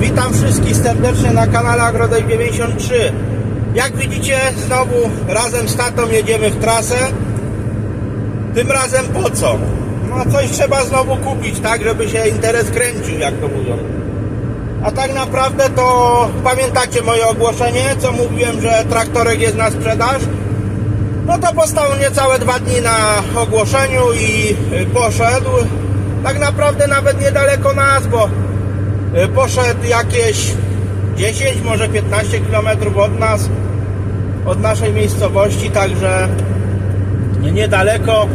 Witam wszystkich serdecznie na kanale Agrodej 93 Jak widzicie, znowu razem z tatą jedziemy w trasę Tym razem po co? No coś trzeba znowu kupić, tak, żeby się interes kręcił, jak to mówią A tak naprawdę to pamiętacie moje ogłoszenie, co mówiłem, że traktorek jest na sprzedaż? No to postał niecałe dwa dni na ogłoszeniu i poszedł. Tak naprawdę nawet niedaleko nas, bo poszedł jakieś 10, może 15 km od nas, od naszej miejscowości, także niedaleko.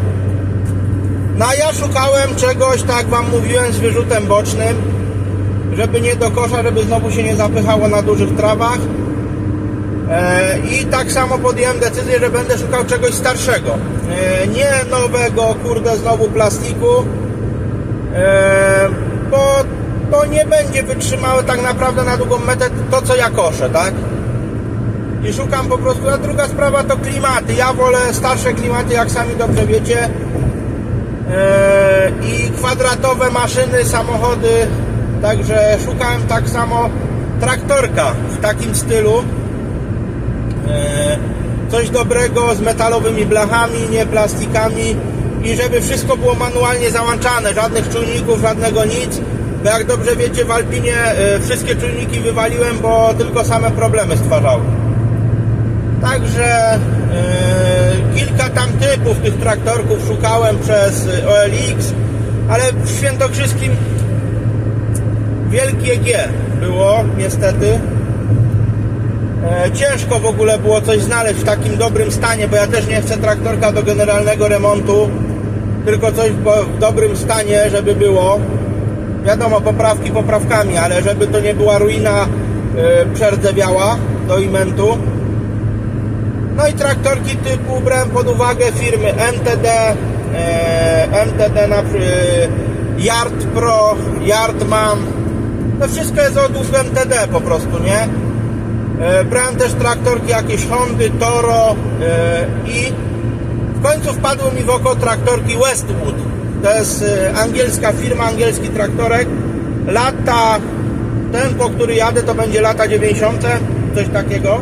No a ja szukałem czegoś, tak Wam mówiłem, z wyrzutem bocznym, żeby nie do kosza, żeby znowu się nie zapychało na dużych trawach. E, I tak samo podjąłem decyzję, że będę szukał czegoś starszego. E, Nie nowego, kurde, znowu plastiku, e, bo to nie będzie wytrzymały tak naprawdę na długą metę to, co ja koszę, tak? I szukam po prostu, a druga sprawa to klimaty. Ja wolę starsze klimaty, jak sami dobrze wiecie. E, I kwadratowe maszyny, samochody. Także szukałem tak samo traktorka w takim stylu. E, coś dobrego z metalowymi blachami, nie plastikami i żeby wszystko było manualnie załączane, żadnych czujników, żadnego nic, bo jak dobrze wiecie w Alpinie e, wszystkie czujniki wywaliłem, bo tylko same problemy stwarzały. Także e, kilka tam typów tych traktorków szukałem przez e, OLX, ale w Świętokrzyskim wielkie G było niestety. Ciężko w ogóle było coś znaleźć w takim dobrym stanie, bo ja też nie chcę traktorka do generalnego remontu, tylko coś w dobrym stanie, żeby było. Wiadomo, poprawki poprawkami, ale żeby to nie była ruina e, przerdzewiała do imentu. No i traktorki typu brałem pod uwagę firmy MTD, e, MTD na przy- Yard Pro, Yardman. To wszystko jest od MTD po prostu, nie? E, Brałem też traktorki jakieś Hondy, Toro e, i w końcu wpadły mi w oko traktorki Westwood. To jest e, angielska firma, angielski traktorek. Lata, ten po który jadę to będzie lata 90, coś takiego.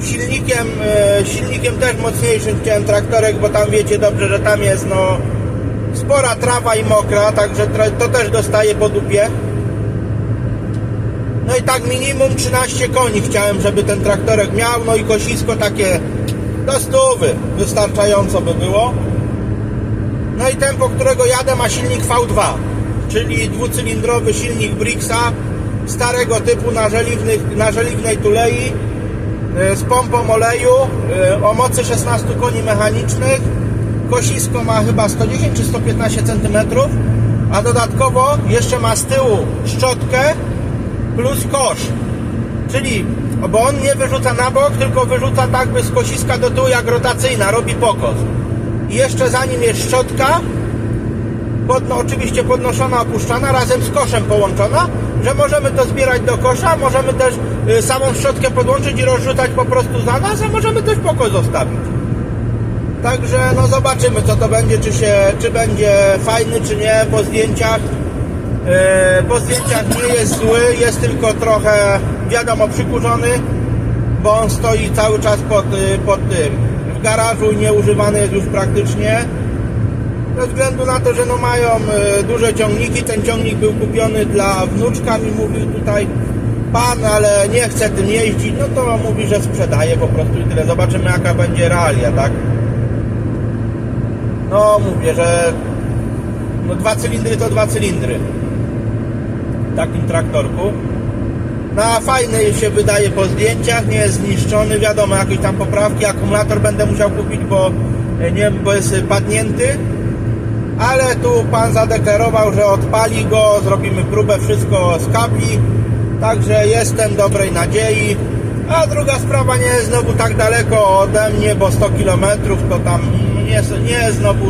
Silnikiem, e, silnikiem też mocniejszym chciałem traktorek, bo tam wiecie dobrze, że tam jest no spora trawa i mokra, także to też dostaje po dupie. No i tak minimum 13 koni chciałem, żeby ten traktorek miał, no i kosisko takie do stówy wystarczająco by było. No i ten, po którego jadę ma silnik V2, czyli dwucylindrowy silnik Brixa starego typu na, żeliwnych, na żeliwnej tulei e, z pompą oleju e, o mocy 16 koni mechanicznych. Kosisko ma chyba 110 czy 115 cm, a dodatkowo jeszcze ma z tyłu szczotkę plus kosz. Czyli, bo on nie wyrzuca na bok, tylko wyrzuca tak by z kosiska do tyłu jak rotacyjna, robi pokos. Jeszcze za nim jest szczotka, pod, no, oczywiście podnoszona, opuszczana, razem z koszem połączona, że możemy to zbierać do kosza, możemy też y, samą szczotkę podłączyć i rozrzucać po prostu za nas, a możemy też pokos zostawić. Także no zobaczymy co to będzie, czy się, czy będzie fajny, czy nie po zdjęciach. E, Po zdjęciach nie jest zły, jest tylko trochę, wiadomo, przykurzony, bo on stoi cały czas pod, y, pod tym, garażu i nieużywany jest już praktycznie. Ze względu na to, że no mają y, duże ciągniki, ten ciągnik był kupiony dla wnuczka, mi mówił tutaj pan, ale nie chce tym jeździć, no to mówi, że sprzedaje po prostu i tyle. Zobaczymy jaka będzie realia, tak? No mówię, że no dwa cylindry to dwa cylindry w takim traktorku. No a fajny się wydaje po zdjęciach, nie jest zniszczony, wiadomo, jakieś tam poprawki, akumulator będę musiał kupić, bo e, nie bo jest padnięty. Ale tu pan zadeklarował, że odpali go, zrobimy próbę, wszystko z kabli. Także jestem dobrej nadziei. A druga sprawa nie jest znowu tak daleko ode mnie, bo 100 km to tam nie nie jest znowu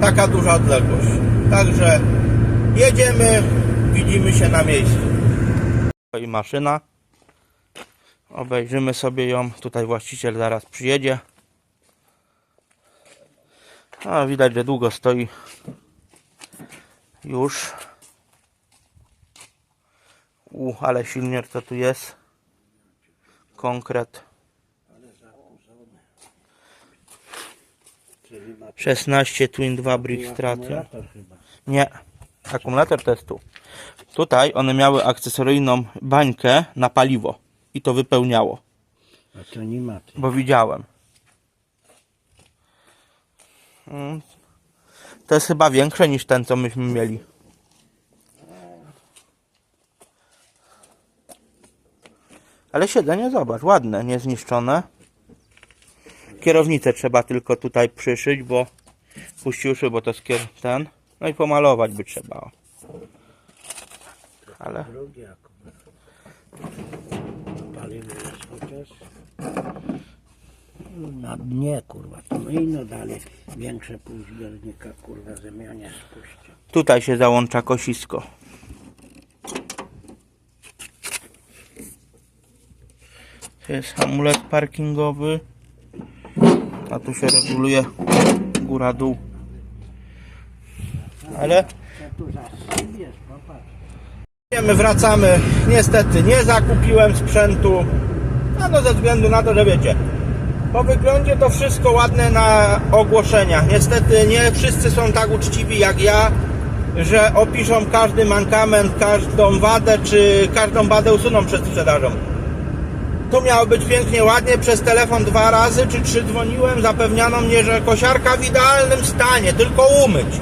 taka duża odległość. Także jedziemy, widzimy się na miejscu. I maszyna. Obejrzymy sobie ją. Tutaj właściciel zaraz przyjedzie. A widać, że długo stoi. Już. U, ale silnier co tu jest? Konkret. 16 Twin 2 Brick chyba. Nie, akumulator to jest tu. Tutaj one miały akcesoryjną bańkę na paliwo i to wypełniało, A to nie ma bo widziałem. Mm. To jest chyba większe niż ten, co myśmy mieli. Ale siedzenie zobacz, ładne, niezniszczone. Kierownicę trzeba tylko tutaj przyszyć, bo puścił bo to jest ten. No i pomalować by trzeba. Ale chociaż. Na dnie kurwa. To no i no dalej większe półzbiornika kurwa zamianie spuścił. tutaj się załącza kosisko. To jest hamulec parkingowy. A tu się reguluje góra-dół. Ale. My wracamy. Niestety nie zakupiłem sprzętu. A no ze względu na to, że wiecie. Po wyglądzie to wszystko ładne na ogłoszeniach. Niestety nie wszyscy są tak uczciwi jak ja, że opiszą każdy mankament, każdą wadę, czy każdą wadę usuną przed sprzedażą. Tu miało być pięknie, ładnie. Przez telefon dwa razy czy trzy dzwoniłem. Zapewniano mnie, że kosiarka w idealnym stanie, tylko umyć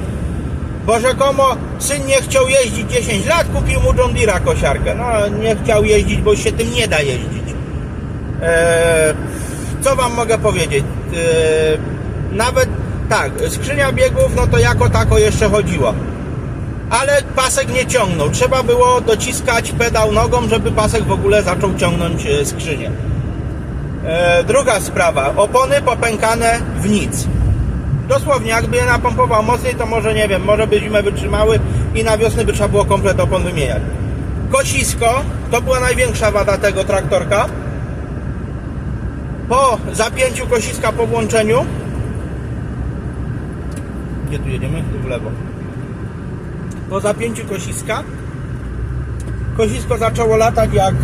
bo rzekomo syn nie chciał jeździć 10 lat, kupił mu John Deere'a kosiarkę. No, nie chciał jeździć, bo się tym nie da jeździć. Eee, co wam mogę powiedzieć? Eee, nawet tak, skrzynia biegów, no to jako tako jeszcze chodziło. Ale pasek nie ciągnął. Trzeba było dociskać pedał nogą, żeby pasek w ogóle zaczął ciągnąć e, skrzynię. Druga sprawa. Opony popękane w nic. Dosłownie, jakby je napompował mocniej, to może nie wiem, może by zimę wytrzymały i na wiosnę by trzeba było komplet opon wymieniać. Kosisko to była największa wada tego traktorka. Po zapięciu kosiska po włączeniu. Gdzie tu jedziemy? Tu w lewo. Po zapięciu kosiska kosisko zaczęło latać jak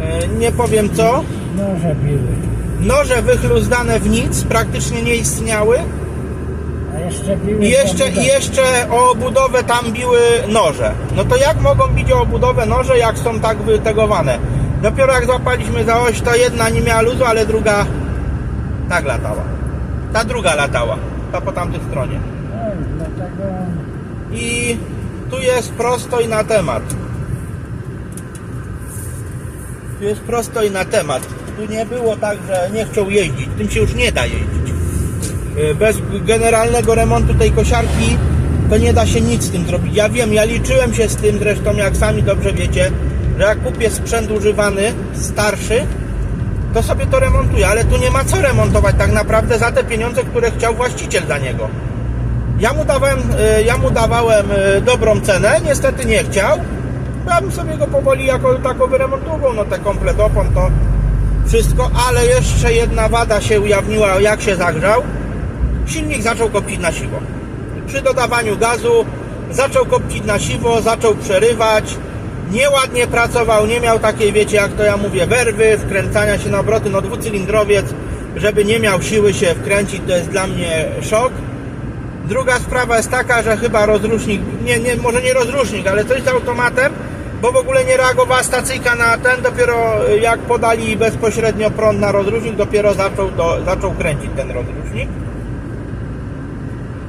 e, nie powiem co. Noże biły. Noże wychluzdane w nic, praktycznie nie istniały. A jeszcze biły. I jeszcze, i jeszcze o obudowę tam biły noże. No to jak mogą bić o obudowę noże, jak są tak wytegowane? Dopiero jak złapaliśmy za oś, to jedna nie miała luzu, ale druga tak latała. Ta druga latała, ta po tamtej stronie. No, I tu jest prosto i na temat. Tu jest prosto i na temat. Tu nie było tak, że nie chciał jeździć. Tym się już nie da jeździć. Yy, Bez generalnego remontu tej kosiarki to nie da się nic z tym zrobić. Ja wiem, ja liczyłem się z tym zresztą, jak sami dobrze wiecie, że jak kupię sprzęt używany, starszy, to sobie to remontuję, ale tu nie ma co remontować tak naprawdę za te pieniądze, które chciał właściciel za niego. Ja mu dawałem, y, ja mu dawałem y, dobrą cenę, niestety nie chciał. Ja bym sobie go powoli jako tako wyremontował, no te komplet opon to wszystko, ale jeszcze jedna wada się ujawniła, jak się zagrzał. Silnik zaczął kopcić na siwo. Przy dodawaniu gazu zaczął kopcić na siwo, zaczął przerywać. Nieładnie pracował, nie miał takiej, wiecie, jak to ja mówię, werwy, wkręcania się na obroty, no dwucylindrowiec, żeby nie miał siły się wkręcić, to jest dla mnie szok. Druga sprawa jest taka, że chyba rozrusznik, nie, nie, może nie rozrusznik, ale coś z automatem, bo w ogóle nie reagowała stacyjka na ten, dopiero y, jak podali bezpośrednio prąd na rozrusznik, dopiero zaczął, do, zaczął kręcić ten rozrusznik.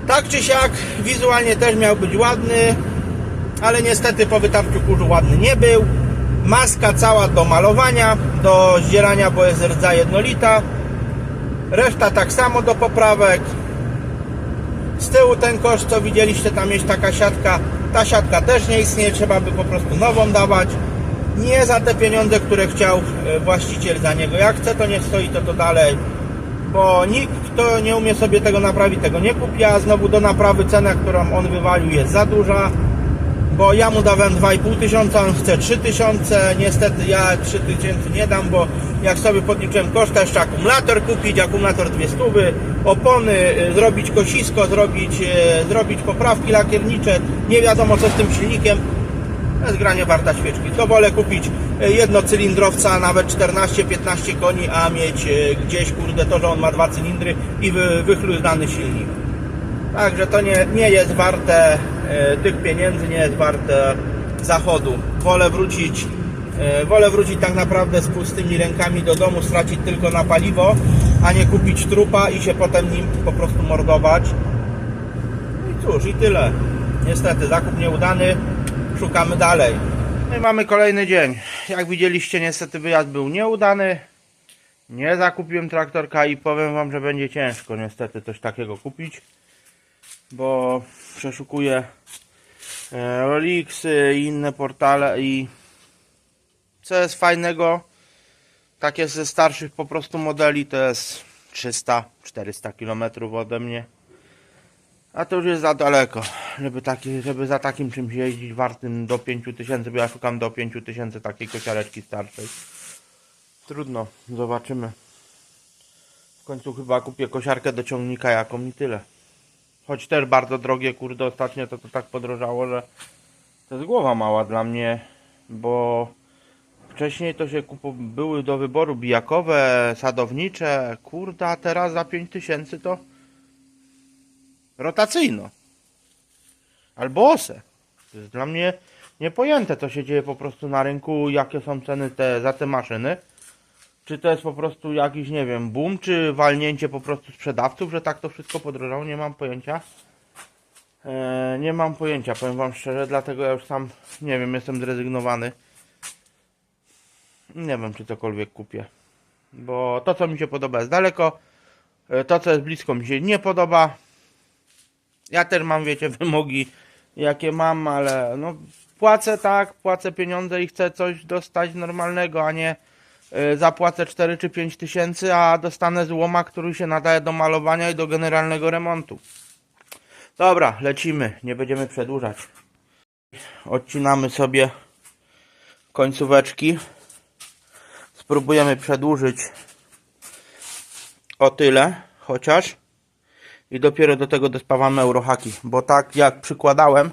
Tak czy siak, wizualnie też miał być ładny, ale niestety po wytarciu kurzu ładny nie był. Maska cała do malowania, do zdzierania, bo jest rdza jednolita. Reszta tak samo do poprawek. Z tyłu ten kosz, co widzieliście, tam jest taka siatka. Ta siatka też nie istnieje, trzeba by po prostu nową dawać. Nie za te pieniądze, które chciał e, właściciel za niego. Jak chce, to nie stoi to to dalej. Bo nikt, kto nie umie sobie tego naprawić, tego nie kupi, a znowu do naprawy cena, którą on wywalił jest za duża. Bo ja mu dałem 2,5 tysiąca, on chce 3 tysiące. Niestety ja 3 tysięcy nie dam, bo jak sobie podliczyłem koszt, to jeszcze akumulator kupić, akumulator 200, opony, y, zrobić kosisko, zrobić, y, zrobić poprawki lakiernicze, nie wiadomo co z tym silnikiem. To jest granie warta świeczki. To wolę kupić e, jednocylindrowca, nawet 14-15 koni, a mieć gdzieś, kurde, to, że on ma dwa cylindry i wy, silnik. Także to nie, nie jest warte tych pieniędzy, nie jest warte zachodu. Wolę wrócić, e, wolę wrócić tak naprawdę z pustymi rękami do domu, stracić tylko na paliwo, a nie kupić trupa i się potem nim po prostu mordować. No i cóż, i tyle. Niestety, zakup nieudany, szukamy dalej. No i mamy kolejny dzień. Jak widzieliście, niestety wyjazd był nieudany. Nie zakupiłem traktorka i powiem Wam, że będzie ciężko niestety coś takiego kupić bo przeszukuję e, Rolixy i inne portale i co jest fajnego takie ze starszych po prostu modeli to jest 300-400 km ode mnie. A to już jest za daleko żeby, taki, żeby za takim czymś jeździć wartym do 5000 bo ja szukam do 5000 takiej kosiareczki starszej. Trudno, zobaczymy. W końcu chyba kupię kosiarkę do ciągnika jaką i tyle choć też bardzo drogie, kurde, ostatnio to, to tak podrożało, że to jest głowa mała dla mnie, bo wcześniej to się kupu, były do wyboru bijakowe, sadownicze, kurde, a teraz za 5000 to rotacyjno. Albo ose. To jest dla mnie niepojęte, co się dzieje po prostu na rynku, jakie są ceny te, za te maszyny. Czy to jest po prostu jakiś, nie wiem, boom, czy walnięcie po prostu sprzedawców, że tak to wszystko podrożało, nie mam pojęcia. Eee, nie mam pojęcia, powiem wam szczerze, dlatego ja już sam, nie wiem, jestem zrezygnowany. Nie wiem, czy cokolwiek kupię. Bo to, co mi się podoba, jest daleko. E, To, co jest blisko, mi się nie podoba. Ja też mam, wiecie, wymogi, jakie mam, ale no, płacę tak, płacę pieniądze i chcę coś dostać normalnego, a nie zapłacę 4 czy 5 tysięcy, a dostanę złoma, który się nadaje do malowania i do generalnego remontu. Dobra, lecimy, nie będziemy przedłużać. Odcinamy sobie końcóweczki. Spróbujemy przedłużyć o tyle, chociaż. I dopiero do tego dospawamy eurohaki, bo tak jak przykładałem,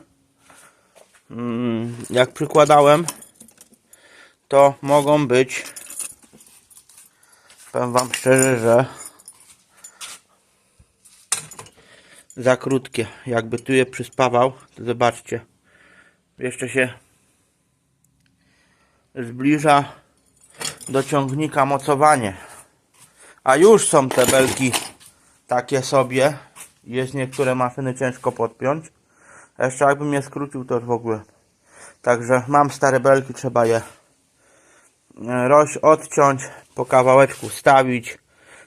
mm, jak przykładałem, to mogą być Powiem wam szczerze, że za krótkie. Jakby tu je przyspawał, to zobaczcie. Jeszcze się zbliża do ciągnika mocowanie. A już są te belki takie sobie. Jest niektóre maszyny ciężko podpiąć. Jeszcze jakbym je skrócił, to już w ogóle. Także mam stare belki, trzeba je roś odciąć, po kawałeczku stawić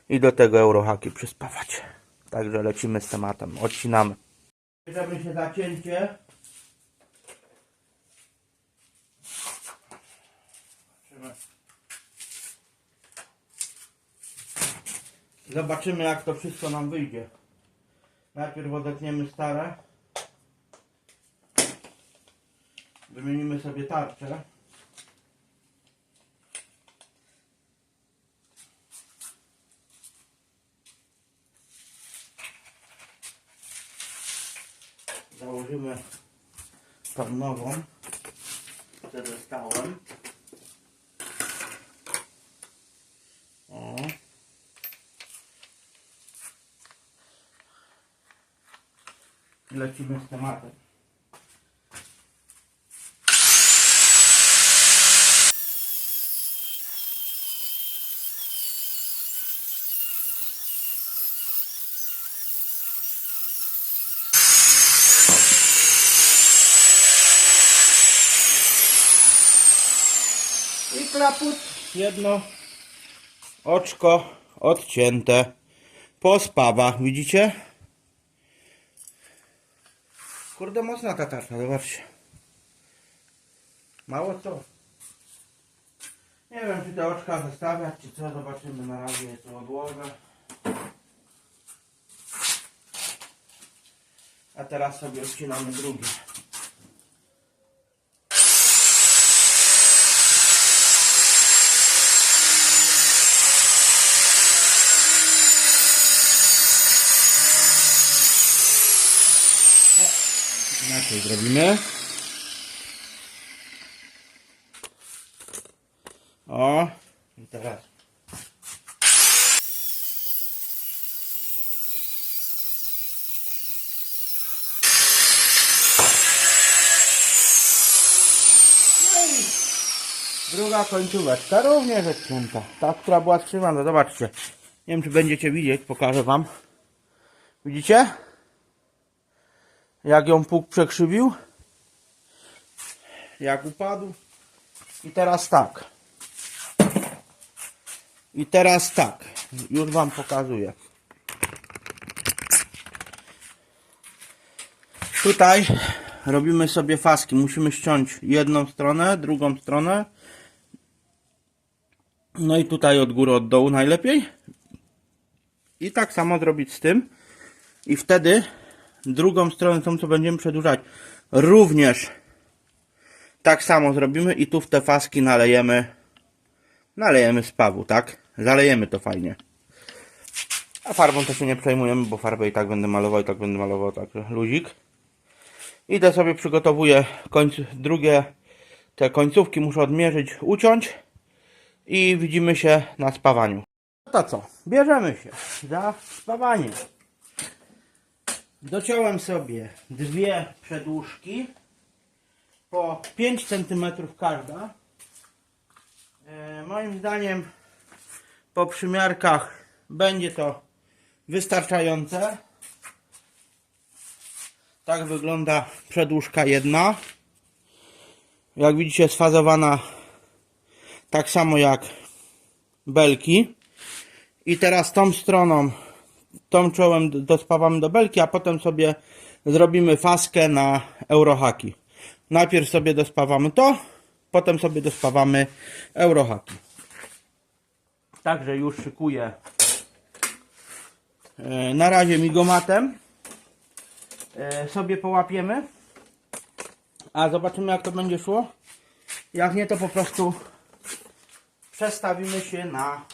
i do tego eurohaki przyspawać. Także lecimy z tematem, odcinamy. Bierzemy się za cięcie. Zobaczymy jak to wszystko nam wyjdzie. Najpierw odetniemy stare. Wymienimy sobie tarczę. Założymy tą nową co dostałem. O. Lecimy z tematem klaput, jedno oczko odcięte po spawach, widzicie? Kurde, mocna ta tarcza, zobaczcie. Mało co. Nie wiem, czy te oczka zostawiać, czy co, zobaczymy na razie, co odłożę. A teraz sobie odcinamy drugie. tutaj zrobimy. O, i teraz no Druga końcóweczka również odcięta. Ta, która była trzymana, zobaczcie. Nie wiem, czy będziecie widzieć, pokażę Wam. Widzicie? Jak ją pług przekrzywił? Jak upadł? I teraz tak. I teraz tak. Już wam pokazuję. Tutaj robimy sobie faski. Musimy ściąć jedną stronę, drugą stronę. No i tutaj od góry, od dołu najlepiej. I tak samo zrobić z tym. I wtedy drugą stronę, tą co będziemy przedłużać, również tak samo zrobimy i tu w te faski nalejemy nalejemy spawu, tak? Zalejemy to fajnie. A farbą to się nie przejmujemy, bo farbę i tak będę malował, i tak będę malował, tak luzik. Idę sobie przygotowuję końc, drugie te końcówki muszę odmierzyć, uciąć i widzimy się na spawaniu. No to co? Bierzemy się za spawanie. Dociąłem sobie dwie przedłużki po 5 cm każda. Moim zdaniem po przymiarkach będzie to wystarczające. Tak wygląda przedłużka jedna. Jak widzicie sfazowana tak samo jak belki. I teraz tą stroną, tą czołem dospawamy do belki, a potem sobie zrobimy faskę na eurohaki. Najpierw sobie dospawamy to, potem sobie dospawamy eurohaki. Także już szykuję e, na razie migomatem. E, sobie połapiemy. A zobaczymy jak to będzie szło. Jak nie to po prostu przestawimy się na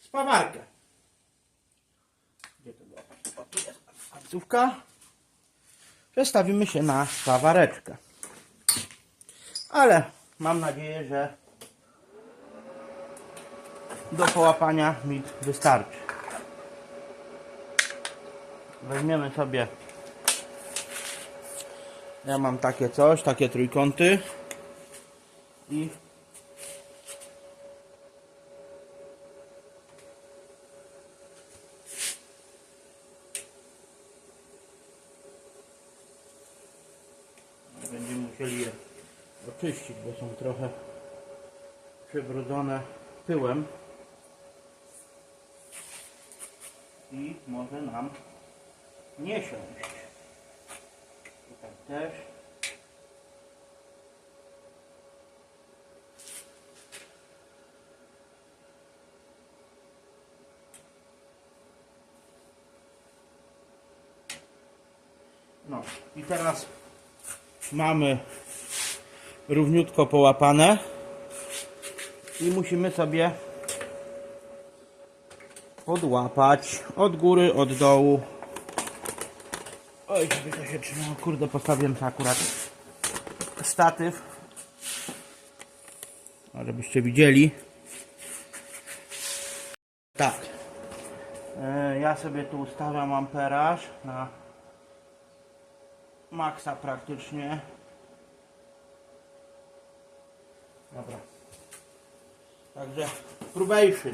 spawarkę. Gdzie to było? O, tu końcówka. Przestawimy się na spawareczkę. Ale mam nadzieję, że do połapania mi wystarczy. Weźmiemy sobie ja mam takie coś, takie trójkąty i musieli je oczyścić, bo są trochę przybrudzone pyłem i może nam nie siąść. Tutaj też. No i teraz mamy równiutko połapane i musimy sobie podłapać od góry, od dołu. Oj, żeby to się trzymało. Kurde, postawiłem to akurat statyw. Żebyście widzieli. Tak. E, Ja sobie tu ustawiam amperaż na maksa praktycznie. Dobra. Także probation.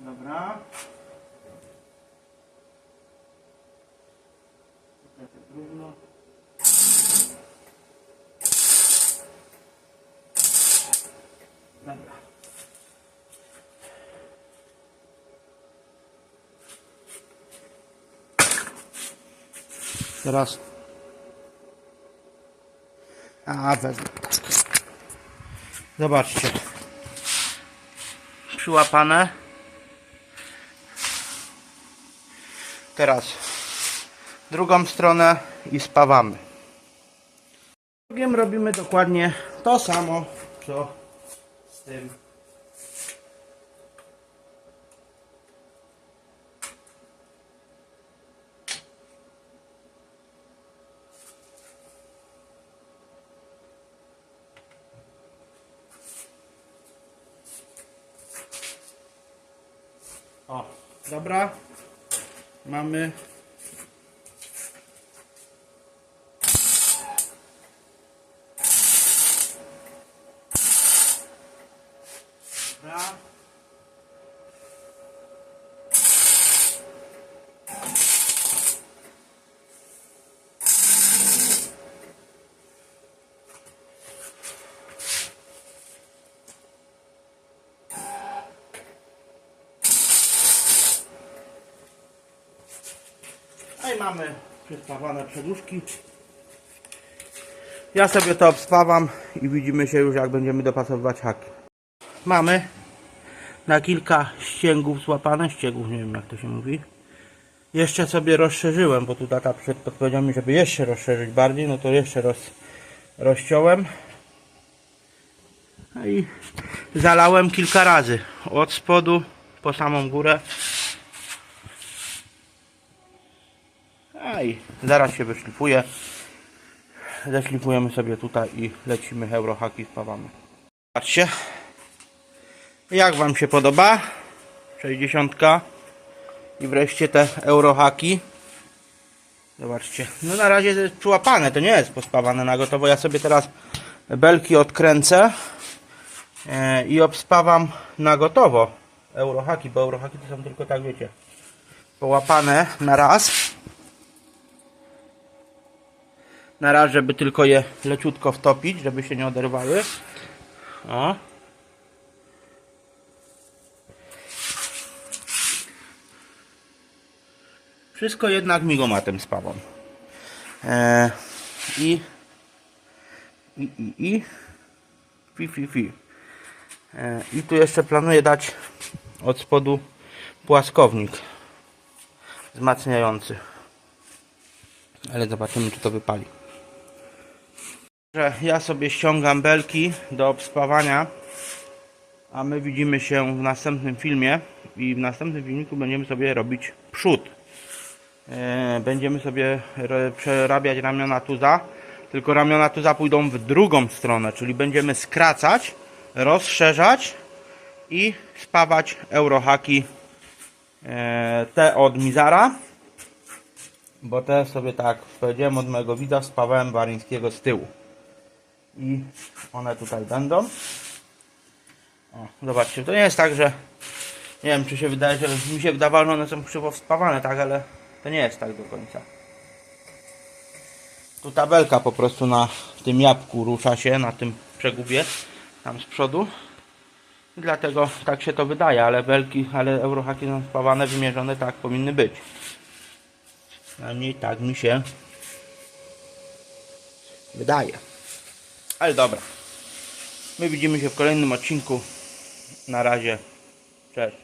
Dobra. Tutaj to trudno. Dobra. Teraz. A, wezmę. Zobaczcie. Przyłapane. Teraz drugą stronę i spawamy. Drugim robimy dokładnie to samo, co z tym. O, dobra. Mamy Dobra. No i mamy przespawane przedłużki. Ja sobie to obspawam i widzimy się już jak będziemy dopasowywać haki. Mamy na kilka ścięgów złapane, ścięgów nie wiem jak to się mówi. Jeszcze sobie rozszerzyłem, bo tu tata podpowiedział mi, żeby jeszcze rozszerzyć bardziej, no to jeszcze roz, rozciąłem. No i zalałem kilka razy, od spodu po samą górę. A i zaraz się wyszlifuje. Zeszlifujemy sobie tutaj i lecimy eurohaki spawamy. Patrzcie. Jak Wam się podoba? 60 i wreszcie te eurohaki. Zobaczcie. No na razie to jest przyłapane, to nie jest pospawane na gotowo. Ja sobie teraz belki odkręcę e, i obspawam na gotowo eurohaki, bo eurohaki to są tylko tak wiecie połapane na raz. Na raz, żeby tylko je leciutko wtopić, żeby się nie oderwały. O. Wszystko jednak migomatem spawam. E, I i, i, i fi, fi, fi. E, I tu jeszcze planuję dać od spodu płaskownik wzmacniający. Ale zobaczymy, czy to wypali. Że ja sobie ściągam belki do obspawania, a my widzimy się w następnym filmie i w następnym filmiku będziemy sobie robić przód. E, Będziemy sobie przerabiać ramiona tuza, tylko ramiona tuza pójdą w drugą stronę, czyli będziemy skracać, rozszerzać i spawać eurohaki e, te od Mizara bo te sobie tak powiedziałem od mojego widza spawałem Waryńskiego z tyłu i one tutaj będą. O, zobaczcie, to nie jest tak, że nie wiem czy się wydaje, że mi się wydawało, że one są krzywo spawane, tak, ale to nie jest tak do końca. Tu tabelka po prostu na tym jabłku rusza się, na tym przegubie tam z przodu. I dlatego tak się to wydaje, ale belki, ale eurohaki są spawane, wymierzone tak powinny być. Przynajmniej tak mi się wydaje. Ale dobra. My widzimy się w kolejnym odcinku. Na razie. Cześć.